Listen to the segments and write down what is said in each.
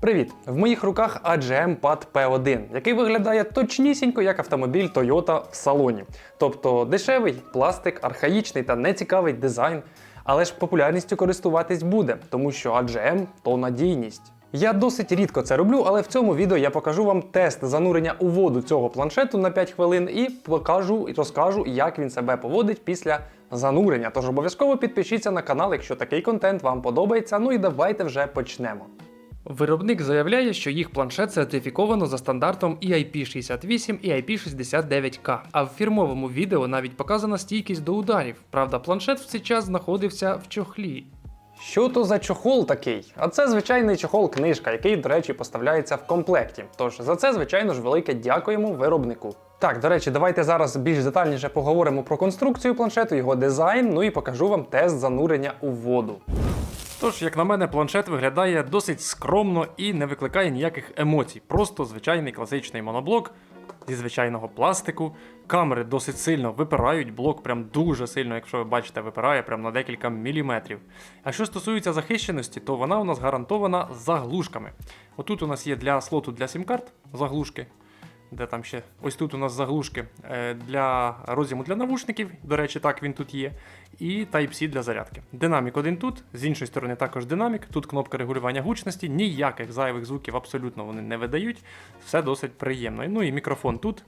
Привіт! В моїх руках AGM Pad P1, який виглядає точнісінько як автомобіль Toyota в салоні. Тобто дешевий пластик, архаїчний та нецікавий дизайн. Але ж популярністю користуватись буде, тому що AGM то надійність. Я досить рідко це роблю, але в цьому відео я покажу вам тест занурення у воду цього планшету на 5 хвилин і покажу і розкажу, як він себе поводить після занурення. Тож обов'язково підпишіться на канал, якщо такий контент вам подобається. Ну і давайте вже почнемо. Виробник заявляє, що їх планшет сертифіковано за стандартом E EIP68 і IP69K, а в фірмовому відео навіть показана стійкість до ударів. Правда, планшет в цей час знаходився в чохлі. Що то за чохол такий? А це звичайний чохол-книжка, який, до речі, поставляється в комплекті. Тож за це, звичайно ж, велике дякуємо виробнику. Так, до речі, давайте зараз більш детальніше поговоримо про конструкцію планшету, його дизайн, ну і покажу вам тест занурення у воду. Тож, як на мене, планшет виглядає досить скромно і не викликає ніяких емоцій. Просто звичайний класичний моноблок зі звичайного пластику. Камери досить сильно випирають, блок прям дуже сильно, якщо ви бачите, випирає прям на декілька міліметрів. А що стосується захищеності, то вона у нас гарантована заглушками. Отут у нас є для слоту для сім-карт заглушки. Де там ще? Ось тут у нас заглушки е, для розіму для навушників. До речі, так він тут є. І Type-C для зарядки. Динамік один тут, з іншої сторони також динамік. Тут кнопка регулювання гучності, ніяких зайвих звуків абсолютно вони не видають. Все досить приємно. Ну і мікрофон тут.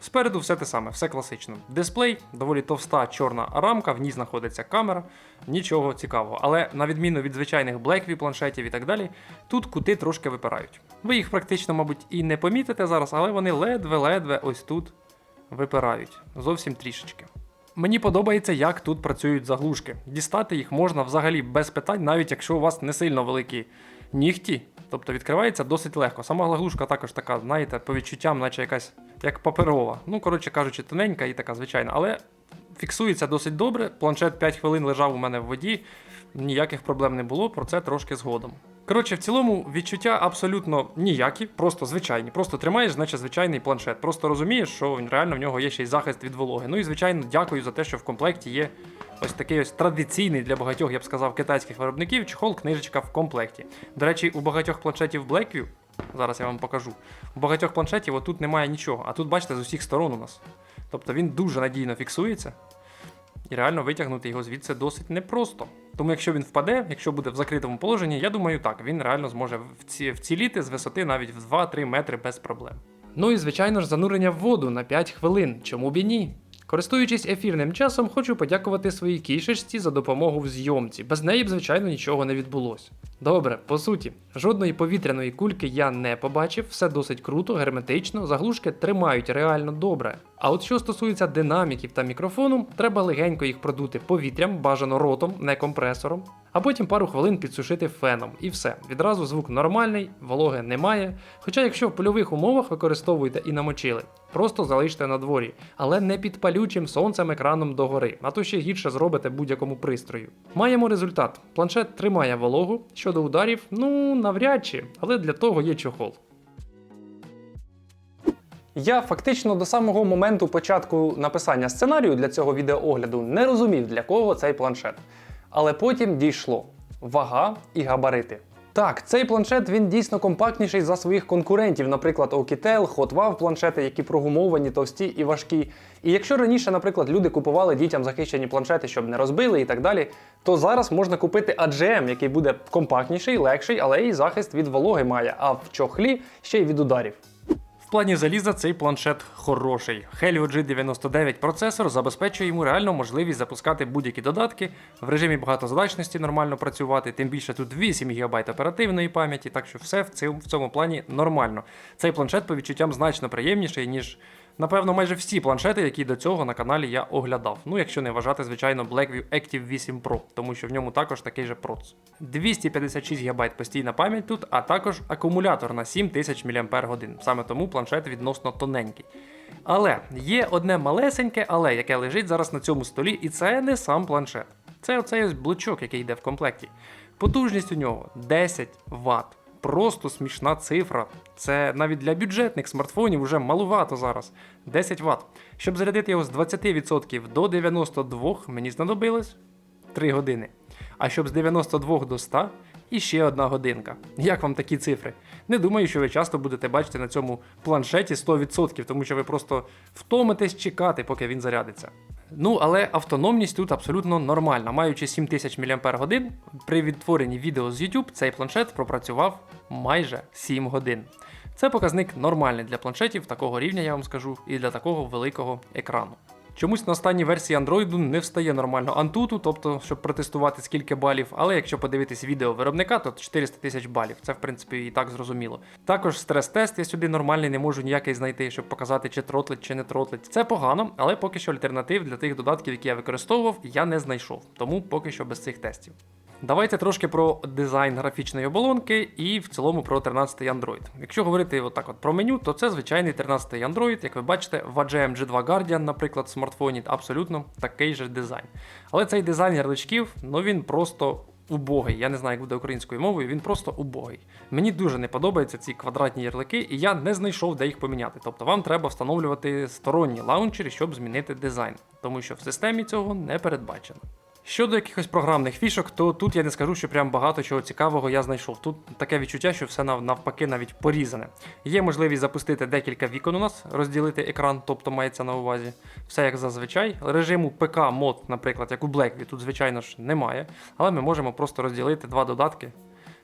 Спереду все те саме, все класично. Дисплей, доволі товста чорна рамка, в ній знаходиться камера, нічого цікавого. Але на відміну від звичайних Blackview планшетів і так далі, тут кути трошки випирають. Ви їх практично, мабуть, і не помітите зараз, але вони ледве-ледве ось тут випирають. Зовсім трішечки. Мені подобається, як тут працюють заглушки. Дістати їх можна взагалі без питань, навіть якщо у вас не сильно великі нігті. Тобто відкривається досить легко. Сама заглушка також така, знаєте, по відчуттям, наче якась як паперова. Ну, коротше кажучи, тоненька і така звичайна. Але фіксується досить добре. Планшет 5 хвилин лежав у мене в воді, ніяких проблем не було, про це трошки згодом. Коротше, в цілому відчуття абсолютно ніякі, просто звичайні. Просто тримаєш, значить звичайний планшет. Просто розумієш, що реально в нього є ще й захист від вологи. Ну і звичайно, дякую за те, що в комплекті є ось такий ось традиційний для багатьох, я б сказав, китайських виробників чехол, книжечка в комплекті. До речі, у багатьох планшетів Blackview, зараз я вам покажу. У багатьох планшетів отут немає нічого, а тут, бачите, з усіх сторон у нас. Тобто він дуже надійно фіксується. І реально витягнути його звідси досить непросто. Тому якщо він впаде, якщо буде в закритому положенні, я думаю, так, він реально зможе вціліти з висоти навіть в 2-3 метри без проблем. Ну і звичайно ж занурення в воду на 5 хвилин. Чому б і ні? Користуючись ефірним часом, хочу подякувати своїй кішечці за допомогу в зйомці. Без неї б, звичайно, нічого не відбулося. Добре, по суті, жодної повітряної кульки я не побачив, все досить круто, герметично, заглушки тримають реально добре. А от що стосується динаміків та мікрофону, треба легенько їх продути повітрям, бажано ротом, не компресором, а потім пару хвилин підсушити феном. І все. Відразу звук нормальний, вологи немає. Хоча, якщо в польових умовах використовуєте і намочили, просто залиште на дворі, але не під палючим сонцем екраном догори, а то ще гірше зробите будь-якому пристрою. Маємо результат: планшет тримає вологу. Щодо ударів, ну навряд чи, але для того є чохол. Я фактично до самого моменту початку написання сценарію для цього відеоогляду не розумів, для кого цей планшет. Але потім дійшло вага і габарити. Так, цей планшет він дійсно компактніший за своїх конкурентів, наприклад, Oukitel, Hotwav планшети, які прогумовані, товсті і важкі. І якщо раніше, наприклад, люди купували дітям захищені планшети, щоб не розбили і так далі, то зараз можна купити AGM, який буде компактніший, легший, але і захист від вологи має, а в чохлі ще й від ударів. Плані заліза цей планшет хороший. Helio G99 процесор забезпечує йому реальну можливість запускати будь-які додатки в режимі багатозадачності нормально працювати. Тим більше тут 8 ГБ оперативної пам'яті, так що все в цьому плані нормально. Цей планшет по відчуттям значно приємніший, ніж. Напевно, майже всі планшети, які до цього на каналі я оглядав. Ну, якщо не вважати, звичайно, Blackview Active 8 Pro, тому що в ньому також такий же проц. 256 ГБ постійна пам'ять тут, а також акумулятор на 7000 мАч. Саме тому планшет відносно тоненький. Але є одне малесеньке, але яке лежить зараз на цьому столі, і це не сам планшет. Це оцей ось блочок, який йде в комплекті. Потужність у нього 10 Вт. Просто смішна цифра. Це навіть для бюджетних смартфонів вже малувато зараз. 10 Вт. Щоб зарядити його з 20% до 92, мені знадобилось 3 години. А щоб з 92 до 100, і ще одна годинка. Як вам такі цифри? Не думаю, що ви часто будете бачити на цьому планшеті 100%, тому що ви просто втомитесь чекати, поки він зарядиться. Ну, але автономність тут абсолютно нормальна. Маючи 7000 мАч, при відтворенні відео з YouTube цей планшет пропрацював майже 7 годин. Це показник нормальний для планшетів такого рівня, я вам скажу, і для такого великого екрану. Чомусь на останній версії Android не встає нормально Antutu, тобто, щоб протестувати скільки балів, але якщо подивитись відео виробника, то 400 тисяч балів. Це в принципі і так зрозуміло. Також стрес-тест я сюди нормальний не можу ніякий знайти, щоб показати, чи тротлить, чи не тротлить. Це погано, але поки що альтернатив для тих додатків, які я використовував, я не знайшов. Тому поки що без цих тестів. Давайте трошки про дизайн графічної оболонки і в цілому про 13-й Android. Якщо говорити отак от про меню, то це звичайний 13-й Android, як ви бачите, в AGM G2 Guardian, наприклад, в смартфоні, абсолютно такий же дизайн. Але цей дизайн ярличків, ну він просто убогий. Я не знаю, як буде українською мовою, він просто убогий. Мені дуже не подобаються ці квадратні ярлики, і я не знайшов, де їх поміняти. Тобто вам треба встановлювати сторонні лаунчери, щоб змінити дизайн, тому що в системі цього не передбачено. Щодо якихось програмних фішок, то тут я не скажу, що прям багато чого цікавого я знайшов. Тут таке відчуття, що все навпаки навіть порізане. Є можливість запустити декілька вікон у нас, розділити екран, тобто мається на увазі. Все як зазвичай. Режиму ПК мод, наприклад, як у Blackview, тут, звичайно ж, немає. Але ми можемо просто розділити два додатки,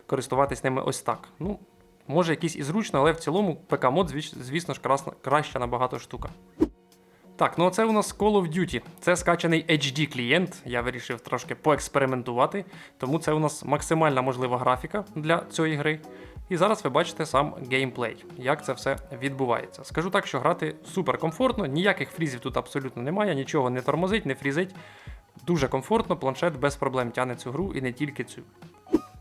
користуватись ними ось так. Ну, може якийсь і зручно, але в цілому ПК мод, звісно ж, краща набагато штука. Так, ну це у нас Call of Duty. Це скачаний HD клієнт. Я вирішив трошки поекспериментувати, тому це у нас максимальна можлива графіка для цієї гри. І зараз ви бачите сам геймплей, як це все відбувається. Скажу так, що грати супер комфортно, ніяких фрізів тут абсолютно немає, нічого не тормозить, не фрізить. Дуже комфортно, планшет без проблем тягне цю гру і не тільки цю.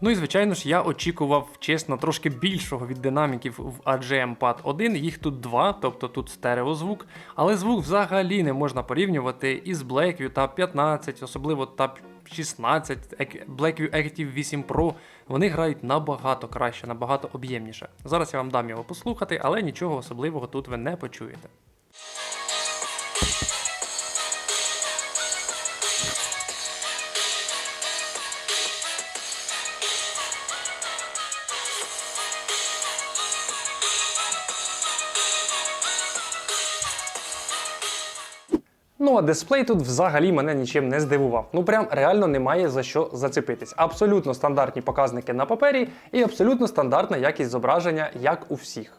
Ну і звичайно ж, я очікував, чесно, трошки більшого від динаміків в AGM Pad 1. Їх тут два, тобто тут стереозвук, але звук взагалі не можна порівнювати із Blackview Tab 15, особливо Tab 16, Blackview Active 8 Pro. Вони грають набагато краще, набагато об'ємніше. Зараз я вам дам його послухати, але нічого особливого тут ви не почуєте. Ну а дисплей тут взагалі мене нічим не здивував. Ну прям реально немає за що зацепитись. Абсолютно стандартні показники на папері і абсолютно стандартна якість зображення, як у всіх.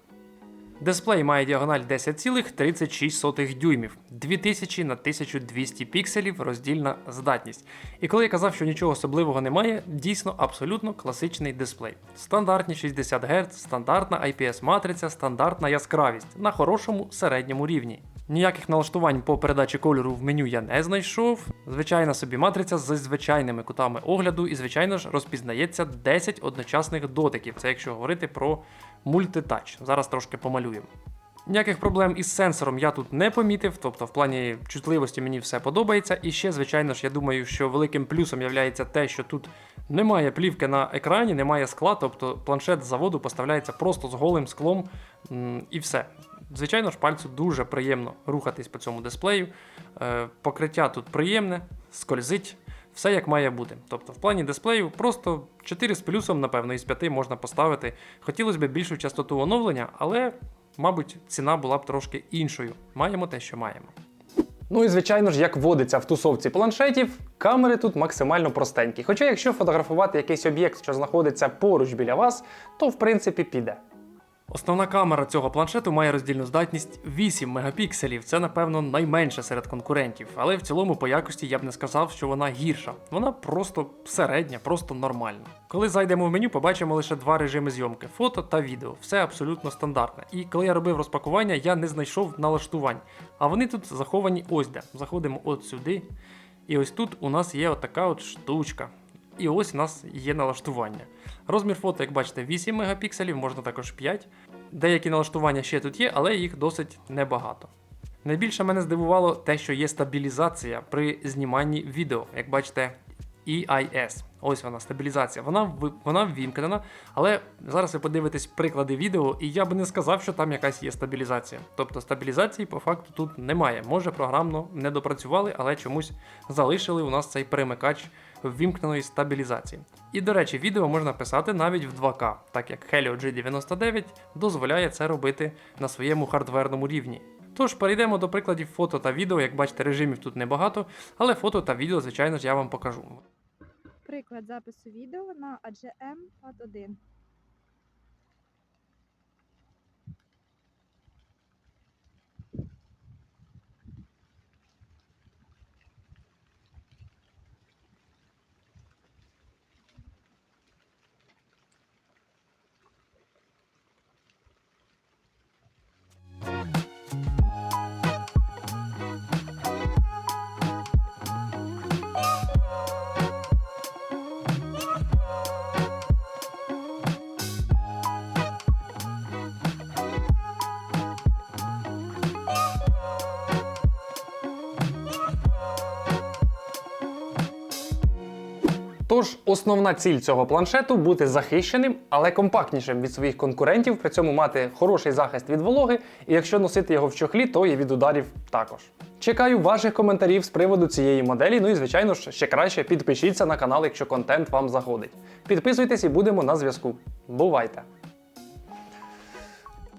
Дисплей має діагональ 10,36 дюймів, 2000 на 1200 пікселів роздільна здатність. І коли я казав, що нічого особливого немає, дійсно абсолютно класичний дисплей. Стандартні 60 Гц, стандартна IPS-матриця, стандартна яскравість на хорошому середньому рівні. Ніяких налаштувань по передачі кольору в меню я не знайшов. Звичайна собі матриця з звичайними кутами огляду, і, звичайно ж, розпізнається 10 одночасних дотиків. Це якщо говорити про мультитач. Зараз трошки помалюємо. Ніяких проблем із сенсором я тут не помітив, тобто в плані чутливості мені все подобається. І ще, звичайно ж, я думаю, що великим плюсом є те, що тут немає плівки на екрані, немає скла, тобто планшет з заводу поставляється просто з голим склом і все. Звичайно ж, пальцю дуже приємно рухатись по цьому дисплею. Е, покриття тут приємне, скользить, все як має бути. Тобто, в плані дисплею просто 4 з плюсом, напевно, із 5 можна поставити. Хотілося б більшу частоту оновлення, але, мабуть, ціна була б трошки іншою. Маємо те, що маємо. Ну і звичайно ж, як водиться в тусовці планшетів, камери тут максимально простенькі. Хоча, якщо фотографувати якийсь об'єкт, що знаходиться поруч біля вас, то в принципі піде. Основна камера цього планшету має роздільну здатність 8 мегапікселів. Це, напевно, найменше серед конкурентів, але в цілому по якості я б не сказав, що вона гірша. Вона просто середня, просто нормальна. Коли зайдемо в меню, побачимо лише два режими зйомки фото та відео. Все абсолютно стандартне. І коли я робив розпакування, я не знайшов налаштувань. А вони тут заховані ось де. Заходимо от сюди. І ось тут у нас є отака от штучка. І ось у нас є налаштування. Розмір фото, як бачите, 8 мегапікселів, можна також 5. Деякі налаштування ще тут є, але їх досить небагато. Найбільше мене здивувало те, що є стабілізація при зніманні відео. Як бачите, EIS. Ось вона стабілізація. Вона вона ввімкнена, але зараз ви подивитесь приклади відео, і я би не сказав, що там якась є стабілізація. Тобто стабілізації по факту тут немає. Може програмно не допрацювали, але чомусь залишили у нас цей перемикач ввімкненої стабілізації. І до речі, відео можна писати навіть в 2К, так як Helio G99 дозволяє це робити на своєму хардверному рівні. Тож перейдемо до прикладів фото та відео. Як бачите, режимів тут небагато, але фото та відео, звичайно ж, я вам покажу. Приклад запису відео на AGM PAD 1. Основна ціль цього планшету бути захищеним, але компактнішим від своїх конкурентів, при цьому мати хороший захист від вологи, і якщо носити його в чохлі, то і від ударів також. Чекаю ваших коментарів з приводу цієї моделі. Ну і звичайно ж, ще краще підпишіться на канал, якщо контент вам заходить. Підписуйтесь і будемо на зв'язку. Бувайте!